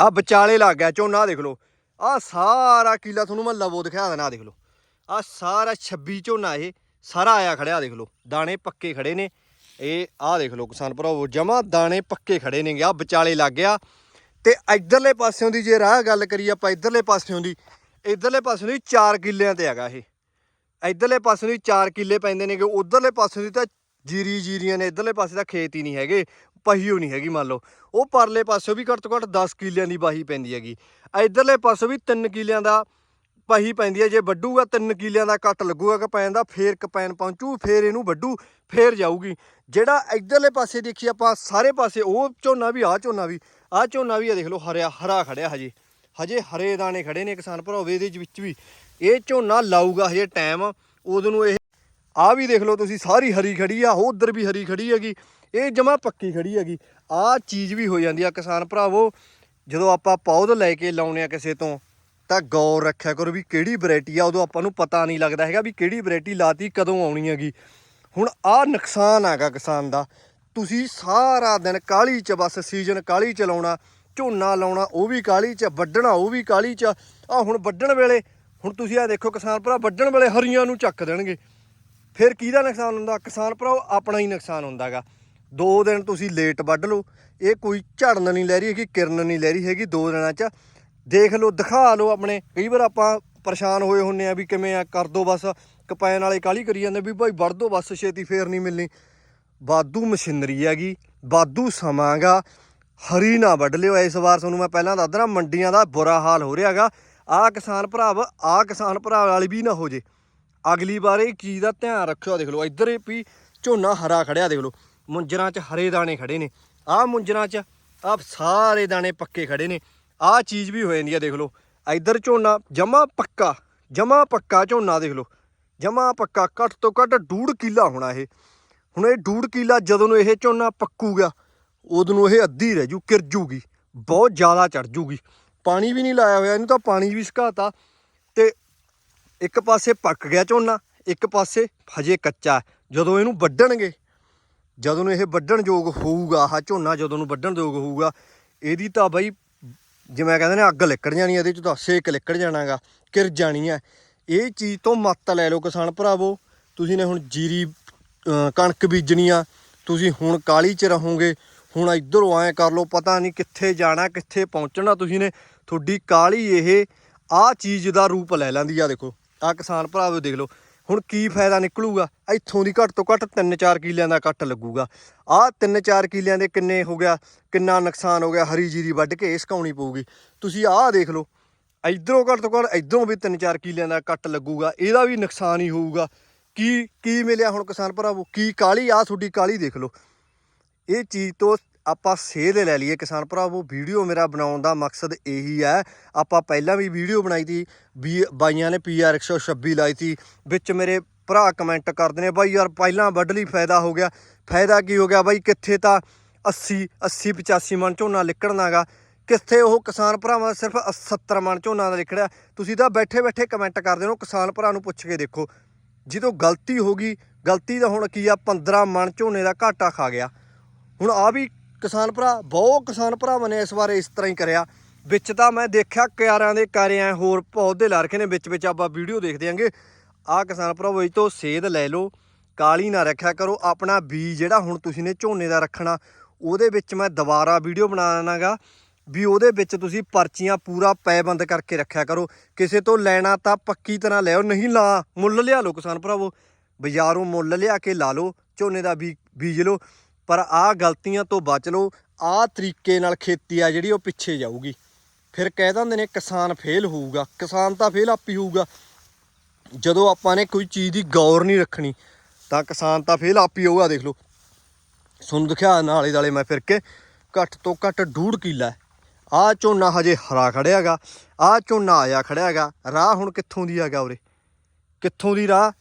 ਆ ਵਿਚਾਲੇ ਲੱਗ ਗਿਆ ਝੋਨਾ ਦੇਖ ਲਓ। ਆ ਸਾਰਾ ਕਿਲਾ ਤੁਹਾਨੂੰ ਮੈਂ ਲਵੋ ਦਿਖਾ ਦੇਣਾ, ਆਹ ਦੇਖ ਲਓ। ਆ ਸਾਰਾ 26 ਝੋਨਾ ਇਹ, ਸਾਰਾ ਆਇਆ ਖੜਿਆ ਦੇਖ ਲਓ। ਦਾਣੇ ਪੱਕੇ ਖੜੇ ਨੇ। ਇਹ ਆਹ ਦੇਖ ਲਓ ਕਿਸਾਨ ਭਰਾਵੋ, ਜਮਾ ਦਾਣੇ ਪੱਕੇ ਖੜੇ ਨੇਗੇ। ਆ ਵਿਚਾਲੇ ਲੱਗ ਗਿਆ। ਤੇ ਇਧਰਲੇ ਪਾਸਿਓਂ ਦੀ ਜੇ ਰਾਹ ਗੱਲ ਕਰੀਏ ਆਪਾਂ, ਇਧਰਲੇ ਪਾਸਿਓਂ ਦੀ, ਇਧਰਲੇ ਪਾਸਿਓਂ ਦੀ 4 ਕਿੱਲਿਆਂ ਤੇ ਹੈਗਾ ਇਹ। ਇਧਰਲੇ ਪਾਸਿਓਂ ਦੀ 4 ਕਿੱਲੇ ਪੈਂਦੇ ਨੇਗੇ, ਉਧਰਲੇ ਪਾਸਿਓਂ ਦੀ ਤਾਂ ਜੀਰੀ ਜੀਰੀਆਂ ਨੇ, ਇਧਰਲੇ ਪਾਸੇ ਤਾਂ ਖੇਤ ਹੀ ਨਹੀਂ ਹੈਗੇ। ਪਹੀਓ ਨਹੀਂ ਹੈਗੀ ਮੰਨ ਲਓ। ਉਹ ਪਰਲੇ ਪਾਸਿਓਂ ਵੀ ਘੱਟ ਤੋਂ ਘੱਟ 10 ਕਿੱਲਿਆਂ ਦੀ ਬਾਹੀ ਪੈਂਦੀ ਹੈਗੀ। ਇਧਰਲੇ ਪਾਸਿਓਂ ਵੀ 3 ਕਿੱਲਿਆਂ ਦਾ ਪਹੀ ਪੈਂਦੀ ਹੈ। ਜੇ ਵੱਡੂਗਾ 3 ਕਿੱਲਿਆਂ ਦਾ ਕੱਟ ਲੱਗੂਗਾ ਕਪੈਨ ਦਾ, ਫੇਰ ਕਪੈਨ ਪਹੁੰਚੂ, ਫੇਰ ਇਹਨੂੰ ਵੱਡੂ ਫੇਰ ਜਾਊਗੀ। ਜਿਹੜਾ ਇਧਰਲੇ ਪਾਸੇ ਦੇਖੀ ਆਪਾਂ, ਸਾਰੇ ਪਾਸੇ ਉਹ ਝੋਨਾ ਵੀ ਆ ਝੋਨਾ ਵੀ ਆ ਝੋਨਾ ਵੀ ਆ ਦੇਖ ਲਓ, ਹਰਿਆ, ਹਰਾ ਖੜਿਆ ਹਜੇ। ਹਜੇ ਹਰੇ ਦਾਣੇ ਖੜੇ ਨੇ ਕਿਸਾਨ ਭਰਾਵੇ ਇਹਦੇ ਵਿੱਚ ਵੀ। ਇਹ ਝੋਨਾ ਲਾਊਗਾ ਹਜੇ ਟਾਈਮ ਉਦੋਂ ਨੂੰ ਇਹ ਆ ਵੀ ਦੇਖ ਲਓ ਤੁਸੀਂ, ਸਾਰੀ ਹਰੀ ਖੜੀ ਆ, ਉਹ ਉਧਰ ਵੀ ਹਰੀ ਖੜੀ ਹੈਗੀ। ਇਹ ਜਮਾ ਪੱਕੀ ਖੜੀ ਹੈਗੀ। ਆਹ ਚੀਜ਼ ਵੀ ਹੋ ਜਾਂਦੀ ਆ ਕਿਸਾਨ ਭਰਾਵੋ, ਜਦੋਂ ਆਪਾਂ ਪੌਦ ਲੈ ਕੇ ਲਾਉਨੇ ਆ ਕਿਸੇ ਤੋਂ, ਤਾਂ ਗੌਰ ਰੱਖਿਆ ਕਰੋ ਵੀ ਕਿਹੜੀ ਵੈਰਾਈਟੀ ਆ, ਉਦੋਂ ਆਪਾਂ ਨੂੰ ਪਤਾ ਨਹੀਂ ਲੱਗਦਾ ਹੈਗਾ ਵੀ ਕਿਹੜੀ ਵੈਰਾਈਟੀ ਲਾਤੀ, ਕਦੋਂ ਆਉਣੀ ਹੈਗੀ। ਹੁਣ ਆਹ ਨੁਕਸਾਨ ਹੈਗਾ ਕਿਸਾਨ ਦਾ। ਤੁਸੀਂ ਸਾਰਾ ਦਿਨ ਕਾਲੀ ਚ ਬਸ ਸੀਜ਼ਨ ਕਾਲੀ ਚ ਲਾਉਣਾ, ਝੋਨਾ ਲਾਉਣਾ, ਉਹ ਵੀ ਕਾਲੀ ਚ, ਵੱਢਣਾ, ਉਹ ਵੀ ਕਾਲੀ ਚ। ਆ ਹੁਣ ਵੱਢਣ ਵੇਲੇ, ਹੁਣ ਤੁਸੀਂ ਆ ਦੇਖੋ ਕਿਸਾਨ ਭਰਾ, ਵੱਢਣ ਵੇਲੇ ਹਰੀਆਂ ਨੂੰ ਚੱਕ ਦੇਣਗੇ। ਫਿਰ ਕਿਹਦਾ ਨੁਕਸਾਨ ਹੁੰਦਾ? ਕਿਸਾਨ ਭਰਾ ਆਪਣਾ ਹੀ ਨੁਕਸਾਨ ਹੁੰਦਾਗਾ। ਦੋ ਦਿਨ ਤੁਸੀਂ ਲੇਟ ਵੱਢ ਲਓ। ਇਹ ਕੋਈ ਝੜਨ ਨਹੀਂ ਲੈ ਰਹੀ ਹੈਗੀ, ਕਿਰਨ ਨਹੀਂ ਲੈ ਰਹੀ ਹੈਗੀ ਦੋ ਦਿਨਾਂ 'ਚ। ਦੇਖ ਲਓ, ਦਿਖਾ ਲਓ ਆਪਣੇ। ਕਈ ਵਾਰ ਆਪਾਂ ਪਰੇਸ਼ਾਨ ਹੋਏ ਹੁੰਨੇ ਆ ਵੀ ਕਿਵੇਂ ਆ, ਕਰ ਦੋ ਬਸ। ਕਪੈਨ ਵਾਲੇ ਕਾਲੀ ਕਰੀ ਜਾਂਦੇ ਵੀ ਭਾਈ ਵੱਢ ਦੋ ਬਸ, ਛੇਤੀ ਫੇਰ ਨਹੀਂ ਮਿਲਣੀ। ਬਾਦੂ ਮਸ਼ੀਨਰੀ ਹੈਗੀ ਬਾਦੂ ਸਮਾਂਗਾ ਹਰੀ ਨਾ ਵੱਢ ਲਿਓ। ਇਸ ਵਾਰ ਤੁਹਾਨੂੰ ਮੈਂ ਪਹਿਲਾਂ ਦੱਸਦਾ ਮੰਡੀਆਂ ਦਾ ਬੁਰਾ ਹਾਲ ਹੋ ਰਿਹਾ ਰਿਹਾਗਾ ਆਹ ਕਿਸਾਨ ਭਰਾਵ, ਆਹ ਕਿਸਾਨ ਭਰਾ ਵਾਲੀ ਵੀ ਨਾ ਹੋ ਜੇ। ਅਗਲੀ ਵਾਰ ਇਹ ਚੀਜ਼ ਦਾ ਧਿਆਨ ਰੱਖਿਓ ਦੇਖ ਲਓ, ਇੱਧਰ ਵੀ ਝੋਨਾ ਹਰਾ ਖੜਿਆ ਦੇਖ ਲਓ। ਮੁੰਜਰਾਂ 'ਚ ਹਰੇ ਦਾਣੇ ਖੜੇ ਨੇ। ਆਹ ਮੁੰਜਰਾਂ 'ਚ ਆਹ ਸਾਰੇ ਦਾਣੇ ਪੱਕੇ ਖੜੇ ਨੇ। ਆਹ ਚੀਜ਼ ਵੀ ਹੋ ਜਾਂਦੀ ਆ, ਦੇਖ ਲਓ। ਇੱਧਰ ਝੋਨਾ, ਜਮਾ ਪੱਕਾ ਜਮਾ ਪੱਕਾ ਝੋਨਾ ਦੇਖ ਲਓ। ਜਮਾ ਪੱਕਾ, ਘੱਟ ਤੋਂ ਘੱਟ ਡੂੜ ਕਿੱਲਾ ਹੋਣਾ ਇਹ। ਹੁਣ ਇਹ ਡੂੜ ਕਿੱਲਾ ਜਦੋਂ ਨੂੰ ਇਹ ਝੋਨਾ ਪੱਕੂਗਾ, ਉਦੋਂ ਨੂੰ ਇਹ ਅੱਧੀ ਰਹਿ ਜੂ, ਕਿਰ ਜੂਗੀ। ਬਹੁਤ ਜ਼ਿਆਦਾ ਚੜ ਜੂਗੀ। ਪਾਣੀ ਵੀ ਨਹੀਂ ਲਾਇਆ ਹੋਇਆ, ਇਹਨੂੰ ਤਾਂ ਪਾਣੀ ਵੀ ਸੁਕਾਤਾ। ਤੇ ਇੱਕ ਪਾਸੇ ਪੱਕ ਗਿਆ ਝੋਨਾ, ਇੱਕ ਪਾਸੇ ਹਜੇ ਕੱਚਾ। ਜਦੋਂ ਇਹਨੂੰ ਵੱਢਣਗੇ ਜਦੋਂ ਨੂੰ ਇਹ ਵੱਢਣ ਯੋਗ ਹੋਊਗਾ, ਆਹ ਝੋਨਾ ਜਦੋਂ ਨੂੰ ਵੱਢਣ ਯੋਗ ਹੋਊਗਾ, ਇਹਦੀ ਤਾਂ ਬਾਈ ਜਿਵੇਂ ਕਹਿੰਦੇ ਨੇ ਅੱਗ ਲਿਕੜ ਜਾਣੀ ਇਹਦੇ ਚ ਤਾਂ ਸੇਕ ਲਿਕੜ ਜਾਣਾਗਾ, ਕਿਰ ਜਾਣੀ ਹੈ ਇਹ ਚੀਜ਼ ਤੋਂ ਮੱਤ ਲੈ ਲਓ ਕਿਸਾਨ ਭਰਾਵੋ, ਤੁਸੀਂ ਨੇ ਹੁਣ ਜੀਰੀ ਕਣਕ ਬੀਜਣੀ ਆ, ਤੁਸੀਂ ਹੁਣ ਕਾਲੀ ਚ ਰਹੋਗੇ, ਹੁਣ ਇਧਰੋਂ ਐਂ ਕਰ ਲਓ, ਪਤਾ ਨਹੀਂ ਕਿੱਥੇ ਜਾਣਾ, ਕਿੱਥੇ ਪਹੁੰਚਣਾ ਤੁਸੀਂ ਨੇ, ਤੁਹਾਡੀ ਕਾਲੀ ਇਹ ਆ ਚੀਜ਼ ਦਾ ਰੂਪ ਲੈ ਲੈਂਦੀ ਆ, ਦੇਖੋ। ਆ ਕਿਸਾਨ ਭਰਾਵੋ ਦੇਖ ਲਓ ਹੁਣ ਕੀ ਫਾਇਦਾ ਨਿਕਲੂਗਾ? ਇੱਥੋਂ ਦੀ ਘੱਟ ਤੋਂ ਘੱਟ 3-4 ਕਿਲਿਆਂ ਦਾ ਕੱਟ ਲੱਗੂਗਾ। ਆਹ 3-4 ਕਿਲਿਆਂ ਦੇ ਕਿੰਨੇ ਹੋ ਗਿਆ? ਕਿੰਨਾ ਨੁਕਸਾਨ ਹੋ ਗਿਆ? ਹਰੀ ਜੀਰੀ ਵੱਢ ਕੇ ਇਹ ਸੁਕਾਉਣੀ ਪਊਗੀ? ਤੁਸੀਂ ਆਹ ਦੇਖ ਲਓ। ਇਧਰੋਂ ਘੱਟ ਤੋਂ ਘੱਟ ਇਧਰੋਂ ਵੀ 3-4 ਕਿੱਲਿਆਂ ਦਾ ਕੱਟ ਲੱਗੂਗਾ। ਇਹਦਾ ਵੀ ਨੁਕਸਾਨ ਹੀ ਹੋਊਗਾ। ਕੀ ਕੀ ਮਿਲਿਆ ਹੁਣ ਕਿਸਾਨ ਭਰਾਵੋ? ਕੀ ਕਾਲੀ? ਆ ਤੁਹਾਡੀ ਕਾਲੀ ਦੇਖ ਲਓ। ਇਹ ਚੀਜ਼ ਤੋਂ ਆਪਾਂ ਸੇਧ ਲੈ ਲਈਏ ਕਿਸਾਨ ਭਰਾਵੋ, ਵੀਡੀਓ ਮੇਰਾ ਬਣਾਉਣ ਦਾ ਮਕਸਦ ਇਹੀ ਹੈ। ਆਪਾਂ ਪਹਿਲਾਂ ਵੀ ਵੀਡੀਓ ਬਣਾਈ ਤੀ ਵੀ ਬਾਈਆਂ ਨੇ ਪੀਆਰ 126 ਲਾਈ ਸੀ। ਵਿੱਚ ਮੇਰੇ ਭਰਾ ਕਮੈਂਟ ਕਰਦੇ ਨੇ, ਬਾਈ ਯਾਰ ਪਹਿਲਾਂ ਵੱਢ ਲਈ, ਫਾਇਦਾ ਹੋ ਗਿਆ। ਫਾਇਦਾ ਕੀ ਹੋ ਗਿਆ? ਬਾਈ ਕਿੱਥੇ ਤਾਂ 80 80 85 ਮਣ ਝੋਨਾ ਲਿਕੜਨਾਗਾ ਕਿੱਥੇ ਉਹ ਕਿਸਾਨ ਭਰਾਵਾਂ ਸਿਰਫ 70 ਮਣ ਝੋਨਾ ਦਾ ਲਿਖੜਿਆ ਤੁਸੀਂ ਤਾਂ ਬੈਠੇ ਬੈਠੇ ਕਮੈਂਟ ਕਰਦੇ ਹੋ ਕਿਸਾਨ ਭਰਾ ਨੂੰ ਪੁੱਛ ਕੇ ਦੇਖੋ। ਜਦੋਂ ਗਲਤੀ ਹੋ ਗਈ, ਗਲਤੀ ਦਾ ਹੁਣ ਕੀ ਆ? 15 ਮਣ ਝੋਨੇ ਦਾ ਘਾਟਾ ਖਾ ਗਿਆ। ਹੁਣ ਆ ਵੀ ਕਿਸਾਨ ਭਰਾ, ਬਹੁਤ ਕਿਸਾਨ ਭਰਾਵਾਂ ਨੇ ਇਸ ਵਾਰ ਇਸ ਤਰ੍ਹਾਂ ਹੀ ਕਰਿਆ। ਵਿੱਚ ਤਾਂ ਮੈਂ ਦੇਖਿਆ ਕਿਆਰਾਂ ਦੇ ਕਾਰਿਆਂ ਹੋਰ ਪੌਦੇ ਲਾ ਰੱਖੇ ਨੇ, ਵਿੱਚ ਵਿੱਚ ਆਪਾਂ ਵੀਡੀਓ ਦੇਖਦੇ ਆਂਗੇ। ਆ ਕਿਸਾਨ ਭਰਾਵੋ ਇਹ ਤੋਂ ਸੇਧ ਲੈ ਲਓ, ਕਾਲੀ ਨਾ ਰੱਖਿਆ ਕਰੋ, ਆਪਣਾ ਬੀਜ ਜਿਹੜਾ ਹੁਣ ਤੁਸੀਂ ਨੇ ਝੋਨੇ ਦਾ ਰੱਖਣਾ, ਉਹਦੇ ਵਿੱਚ ਮੈਂ ਦੁਬਾਰਾ ਵੀਡੀਓ ਬਣਾ ਲੈਣਾਗਾ ਵੀ ਉਹਦੇ ਵਿੱਚ ਤੁਸੀਂ ਪਰਚੀਆਂ ਪੂਰਾ ਪੈਬੰਦ ਕਰਕੇ ਰੱਖਿਆ ਕਰੋ। ਕਿਸੇ ਤੋਂ ਲੈਣਾ ਤਾਂ ਪੱਕੀ ਤਰ੍ਹਾਂ ਲਿਆਓ ਨਹੀਂ ਲਾ, ਮੁੱਲ ਲਿਆ ਲਓ ਕਿਸਾਨ ਭਰਾਵੋ। ਬਾਜ਼ਾਰੋਂ ਮੁੱਲ ਲਿਆ ਕੇ ਲਾ ਲਓ, ਝੋਨੇ ਦਾ ਬੀ, ਬੀਜ ਲਓ। ਪਰ ਆਹ ਗਲਤੀਆਂ ਤੋਂ ਬਚ ਲਓ। ਆਹ ਤਰੀਕੇ ਨਾਲ ਖੇਤੀ ਆ ਜਿਹੜੀ ਉਹ ਪਿੱਛੇ ਜਾਊਗੀ। ਫਿਰ ਕਹਿ ਦਿੰਦੇ ਨੇ ਕਿਸਾਨ ਫੇਲ ਹੋਊਗਾ। ਕਿਸਾਨ ਤਾਂ ਫੇਲ ਆਪੀ ਹੋਊਗਾ। ਜਦੋਂ ਆਪਾਂ ਨੇ ਕੋਈ ਚੀਜ਼ ਦੀ ਗੌਰ ਨਹੀਂ ਰੱਖਣੀ, ਤਾਂ ਕਿਸਾਨ ਤਾਂ ਫੇਲ ਆਪੀ ਹੋਊਗਾ, ਦੇਖ ਲਓ। ਤੁਹਾਨੂੰ ਦਿਖਿਆ ਨਾਲੇ ਦਾਲੇ ਮੈਂ ਫਿਰ ਕੇ, ਘੱਟ ਤੋਂ ਘੱਟ ਡੂਢ ਕਿੱਲਾ ਆ ਝੋਨਾ ਹਜੇ ਹਰਾ ਖੜਿਆਗਾ, ਆ ਝੋਨਾ ਆਇਆ ਖੜਿਆਗਾ। ਰਾਹ ਹੁਣ ਕਿੱਥੋਂ ਦੀ ਹੈਗਾ ਉਰੇ? ਕਿੱਥੋਂ ਦੀ ਰਾਹ?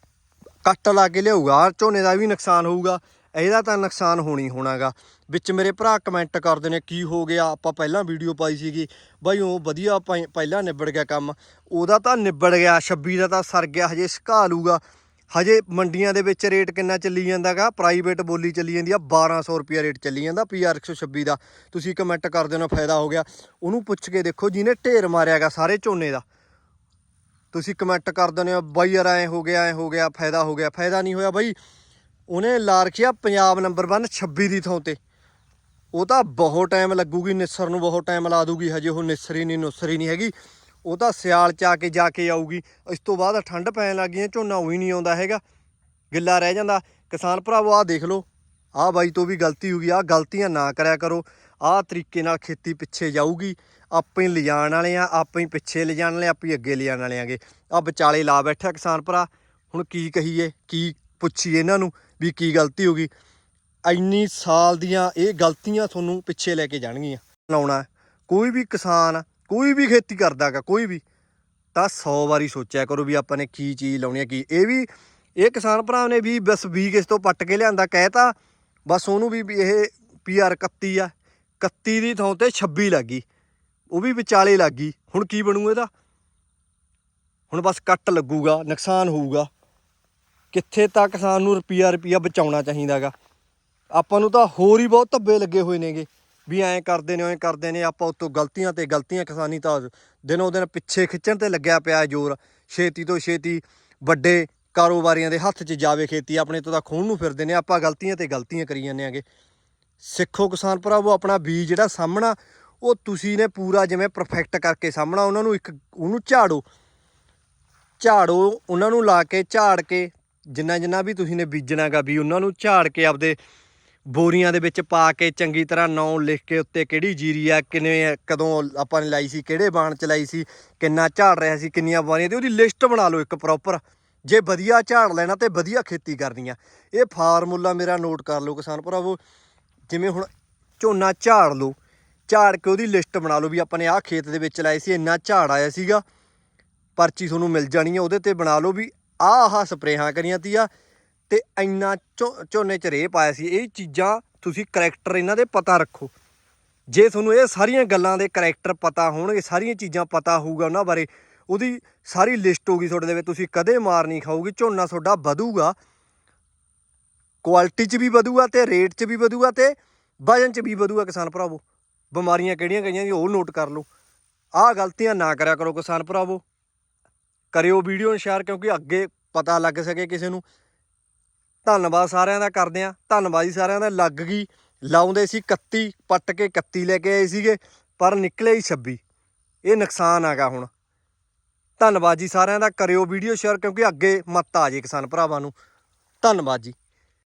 ਕੱਟ ਲਾ ਕੇ ਲਿਆਊਗਾ। ਆਹ ਝੋਨੇ ਦਾ ਵੀ ਨੁਕਸਾਨ ਹੋਊਗਾ। ਇਹਦਾ ਤਾਂ ਨੁਕਸਾਨ ਹੋਣੀ ਹੋਣਾਗਾ। ਵਿੱਚ ਮੇਰੇ ਭਰਾ ਕਮੈਂਟ ਕਰਦੇ ਨੇ, ਕੀ ਹੋ ਗਿਆ? ਆਪਾਂ ਪਹਿਲਾਂ ਵੀਡੀਓ ਪਾਈ ਸੀਗੀ। ਬਾਈ, ਉਹ ਵਧੀਆ ਪਹਿ- ਪਹਿਲਾਂ ਨਿਬੜ ਗਿਆ ਕੰਮ। ਉਹਦਾ ਤਾਂ ਨਿਬੜ ਗਿਆ 26 ਦਾ ਤਾਂ ਸਰ ਗਿਆ, ਹਜੇ ਸੁਕਾ ਲੂਗਾ ਹਜੇ ਮੰਡੀਆਂ ਦੇ ਵਿੱਚ ਰੇਟ ਕਿੰਨਾ ਚੱਲੀ ਜਾਂਦਾਗਾ? ਪ੍ਰਾਈਵੇਟ ਬੋਲੀ ਚੱਲੀ ਜਾਂਦੀ ਆ 1200 ਰੁਪਿਆ ਰੇਟ ਚੱਲੀ ਜਾਂਦਾ ਪੀਆਰ 126 ਦਾ। ਤੁਸੀਂ ਕਮੈਂਟ ਕਰ ਦੇਣਾ ਫਾਇਦਾ ਹੋ ਗਿਆ। ਉਹਨੂੰ ਪੁੱਛ ਕੇ ਦੇਖੋ, ਜਿਹਨੇ ਢੇਰ ਮਾਰਿਆਗਾ ਸਾਰੇ ਝੋਨੇ ਦਾ। ਤੁਸੀਂ ਕਮੈਂਟ ਕਰ ਦਿੰਦੇ ਹੋ, ਬਾਈ ਯਾਰ, ਐ ਹੋ ਗਿਆ, ਐ ਹੋ ਗਿਆ, ਫਾਇਦਾ ਹੋ ਗਿਆ। ਫਾਇਦਾ ਨਹੀਂ ਹੋਇਆ ਬਾਈ। ਉਹਨੇ ਲਾ ਰੱਖਿਆ ਪੰਜਾਬ ਨੰਬਰ 1 26 ਦੀ ਥਾਂ ਤੇ। ਉਹ ਤਾਂ ਬਹੁਤ ਟਾਈਮ ਲੱਗੂਗੀ ਨਿਸਰ ਨੂੰ ਬਹੁਤ ਟਾਈਮ ਲਾ ਦੂਗੀ ਹਜੇ ਉਹ ਨਿਸਰੀ ਨਹੀਂ ਨੁਸਰੀ ਨਹੀਂ ਹੈਗੀ। ਉਹ ਤਾਂ ਸਿਆਲ ਚ ਆ ਕੇ ਜਾ ਕੇ ਆਊਗੀ। ਇਸ ਤੋਂ ਬਾਅਦ ਠੰਡ ਪੈਣ ਲੱਗ ਗਈ ਹੈ, ਝੋਨਾ ਉਹੀ ਨਹੀਂ ਆਉਂਦਾ ਹੈਗਾ। ਗਿੱਲਾ ਰਹਿ ਜਾਂਦਾ। ਕਿਸਾਨ ਭਰਾਵੋ ਆਹ ਦੇਖ ਲਓ। ਆਹ ਬਾਈ ਤੋਂ ਵੀ ਗਲਤੀ ਹੋ ਗਈ। ਆਹ ਗਲਤੀਆਂ ਨਾ ਕਰਿਆ ਕਰੋ। ਆਹ ਤਰੀਕੇ ਨਾਲ ਖੇਤੀ ਪਿੱਛੇ ਜਾਊਗੀ। ਆਪੇ ਹੀ ਲਿਜਾਣ ਵਾਲੇ ਆ ਆਪੇ ਹੀ ਪਿੱਛੇ ਲਿਜਾਣ ਵਾਲੇ ਆਪੇ ਹੀ ਅੱਗੇ ਲਿਜਾਣ ਵਾਲੇ ਆਗੇ। ਆ ਵਿਚਾਲੇ ਲਾ ਬੈਠਾ ਕਿਸਾਨ ਭਰਾ। ਹੁਣ ਕੀ ਕਹੀਏ ਕੀ ਪੁੱਛੀਏ ਇਹਨਾਂ ਨੂੰ। ਵੀ ਕੀ ਗਲਤੀ ਹੋ ਗਈ। ਇੰਨੀ ਸਾਲ ਦੀਆਂ ਇਹ ਗਲਤੀਆਂ ਤੁਹਾਨੂੰ ਪਿੱਛੇ ਲੈ ਕੇ ਜਾਣਗੀਆਂ। ਲਾਉਣਾ ਕੋਈ ਵੀ ਕਿਸਾਨ, ਕੋਈ ਵੀ ਖੇਤੀ ਕਰਦਾਗਾ ਕੋਈ ਵੀ, ਤਾਂ 100 ਵਾਰੀ ਸੋਚਿਆ ਕਰੋ ਵੀ ਆਪਾਂ ਨੇ ਕੀ ਚੀਜ਼ ਲਾਉਣੀ ਹੈ, ਕੀ ਇਹ ਵੀ, ਇਹ ਕਿਸਾਨ ਭਰਾ ਨੇ ਵੀ ਬਸ ਵੀ ਕਿਸ ਤੋਂ ਪੱਟ ਕੇ ਲਿਆਂਦਾ ਕਹਿਤਾ ਬਸ ਉਹਨੂੰ ਵੀ ਵੀ ਇਹ ਪੀਆਰ 31 ਆ। 31 ਦੀ ਥਾਂ ਤੇ 26 ਲੱਗੀ ਉਹ ਵੀ ਵਿਚਾਲੇ ਲੱਗੀ ਹੁਣ ਕੀ ਬਣੂ ਇਹਦਾ? ਹੁਣ ਬਸ ਕੱਟ ਲੱਗੂਗਾ, ਨੁਕਸਾਨ ਹੋਊਗਾ। ਕਿੱਥੇ ਤੱਕ ਕਿਸਾਨ ਨੂੰ ਰੁਪਿਆ ਰੁਪਿਆ ਬਚਾਉਣਾ ਚਾਹੀਦਾਗਾ। ਆਪਾਂ ਨੂੰ ਤਾਂ ਹੋਰ ਹੀ ਬਹੁਤ ਧੱਬੇ ਲੱਗੇ ਹੋਏ ਨੇਗੇ, ਵੀ ਐਂ ਕਰਦੇ ਨੇ ਐਂ ਕਰਦੇ ਨੇ, ਆਪਾਂ ਉਤੋਂ ਗਲਤੀਆਂ ਤੇ ਗਲਤੀਆਂ ਕਿਸਾਨੀ ਤਾਂ ਦਿਨੋਂ ਦਿਨ ਪਿੱਛੇ ਖਿੱਚਣ ਤੇ ਲੱਗਿਆ ਪਿਆ ਜ਼ੋਰ। ਛੇਤੀ ਤੋਂ ਛੇਤੀ ਵੱਡੇ ਕਾਰੋਬਾਰੀਆਂ ਦੇ ਹੱਥ 'ਚ ਜਾਵੇ ਖੇਤੀ, ਆਪਣੇ ਤੋਂ ਤਾਂ ਖੂਨ ਨੂੰ ਫਿਰਦੇ ਨੇ, ਆਪਾਂ ਗਲਤੀਆਂ ਤੇ ਗਲਤੀਆਂ ਕਰੀ ਜਾਂਦੇ ਆਂਗੇ। ਸਿੱਖੋ ਕਿਸਾਨ ਭਰਾਵੋ, ਆਪਣਾ ਬੀਜ ਜਿਹੜਾ ਸਾਹਮਣਾ ਉਹ ਤੁਸੀਂ ਨੇ ਪੂਰਾ ਜਿਵੇਂ ਪਰਫੈਕਟ ਕਰਕੇ ਸਾਹਮਣਾ ਉਹਨਾਂ ਨੂੰ ਇੱਕ, ਉਹਨੂੰ ਝਾੜੋ। ਝਾੜੋ ਉਹਨਾਂ ਨੂੰ ਲਾ ਕੇ, ਝਾੜ ਕੇ ਜਿੰਨਾ ਜਿੰਨਾ ਵੀ ਤੁਸੀਂ ਨੇ ਬੀਜਣਾਗਾ ਵੀ ਉਹਨਾਂ ਨੂੰ ਝਾੜ ਕੇ ਆਪਦੇ ਬੋਰੀਆਂ ਦੇ ਵਿੱਚ ਪਾ ਕੇ ਚੰਗੀ ਤਰ੍ਹਾਂ ਨੌ ਲਿਖ ਕੇ ਉੱਤੇ ਕਿਹੜੀ ਜੀਰੀ ਆ, ਕਿਵੇਂ ਕਦੋਂ ਆਪਾਂ ਨੇ ਲਾਈ ਸੀ, ਕਿਹੜੇ ਬਾਣ ਚ ਲਾਈ ਸੀ, ਕਿੰਨਾ ਝਾੜ ਰਿਹਾ ਸੀ, ਕਿੰਨੀਆਂ ਬਾਰੀਆਂ ਤੇ ਉਹਦੀ ਲਿਸਟ ਬਣਾ ਲਓ ਇੱਕ ਪ੍ਰੋਪਰ ਜੇ ਵਧੀਆ ਝਾੜ ਲੈਣਾ ਤੇ ਵਧੀਆ ਖੇਤੀ ਕਰਨੀ ਆ। ਇਹ ਫਾਰਮੂਲਾ ਮੇਰਾ ਨੋਟ ਕਰ ਲਓ ਕਿਸਾਨ ਭਰਾਵੋ। ਜਿਵੇਂ ਹੁਣ ਝੋਨਾ ਝਾੜ ਲਓ, ਝਾੜ ਕੇ ਉਹਦੀ ਲਿਸਟ ਬਣਾ ਲਓ ਵੀ ਆਪਾਂ ਨੇ ਆਹ ਖੇਤ ਦੇ ਵਿੱਚ ਲਾਏ ਸੀ, ਇੰਨਾ ਝਾੜ ਆਇਆ ਸੀਗਾ, ਪਰਚੀ ਤੁਹਾਨੂੰ ਮਿਲ ਜਾਣੀ ਹੈ ਉਹਦੇ ਤੇ ਬਣਾ ਲਓ ਵੀ ਆਹ ਆਹ ਸਪਰੇਹਾਂ ਕਰੀਆਂ ਤੀਆ ਤੇ ਇੰਨਾ ਝੋ- ਝੋਨੇ ਚ ਰੇਹ ਪਾਇਆ ਸੀ। ਇਹ ਚੀਜ਼ਾਂ ਤੁਸੀਂ ਕਰੈਕਟਰ ਇਹਨਾਂ ਦੇ ਪਤਾ ਰੱਖੋ। ਜੇ ਤੁਹਾਨੂੰ ਇਹ ਸਾਰੀਆਂ ਗੱਲਾਂ ਦੇ ਕਰੈਕਟਰ ਪਤਾ ਹੋਣਗੇ, ਸਾਰੀਆਂ ਚੀਜ਼ਾਂ ਪਤਾ ਹੋਊਗਾ ਉਹਨਾਂ ਬਾਰੇ, ਉਹਦੀ ਸਾਰੀ ਲਿਸਟ ਹੋਊਗੀ ਤੁਹਾਡੇ ਦੇ ਵਿੱਚ ਤੁਸੀਂ ਕਦੇ ਮਾਰ ਨਹੀਂ ਖਾਓਗੇ, ਝੋਨਾ ਤੁਹਾਡਾ ਵਧੂਗਾ, ਕੁਆਲਿਟੀ 'ਚ ਵੀ ਵਧੂਗਾ ਤੇ ਰੇਟ 'ਚ ਵੀ ਵਧੂਗਾ ਤੇ ਵਜਨ 'ਚ ਵੀ ਵਧੂਗਾ ਕਿਸਾਨ ਭਰਾਵੋ। ਬਿਮਾਰੀਆਂ ਕਿਹੜੀਆਂ ਕਈਆਂ ਉਹ ਨੋਟ ਕਰ ਲਓ। ਆਹ ਗਲਤੀਆਂ ਨਾ ਕਰਿਆ ਕਰੋ ਕਿਸਾਨ ਭਰਾਵੋ। ਕਰਿਓ ਵੀਡੀਓ ਨੂੰ ਸ਼ੇਅਰ ਕਿਉਂਕਿ ਅੱਗੇ ਪਤਾ ਲੱਗ ਸਕੇ ਕਿਸੇ ਨੂੰ। ਧੰਨਵਾਦ ਸਾਰਿਆਂ ਦਾ ਕਰਦੇ ਆ ਧੰਨਵਾਦ ਜੀ ਸਾਰਿਆਂ ਦਾ। ਲੱਗ ਗਈ। ਲਾਉਂਦੇ ਸੀ 31 ਪੱਟ ਕੇ 31 ਲੈ ਕੇ ਆਏ ਸੀਗੇ, ਪਰ ਨਿਕਲੇ ਹੀ 26 ਇਹ ਨੁਕਸਾਨ ਆਗਾ ਹੁਣ। ਧੰਨਵਾਦ ਜੀ ਸਾਰਿਆਂ ਦਾ। ਕਰਿਓ ਵੀਡੀਓ ਸ਼ੇਅਰ ਕਿਉਂਕਿ ਅੱਗੇ ਮੱਤ ਆ ਜੇ ਕਿਸਾਨ ਭਰਾਵਾਂ ਨੂੰ। ਧੰਨਵਾਦ ਜੀ।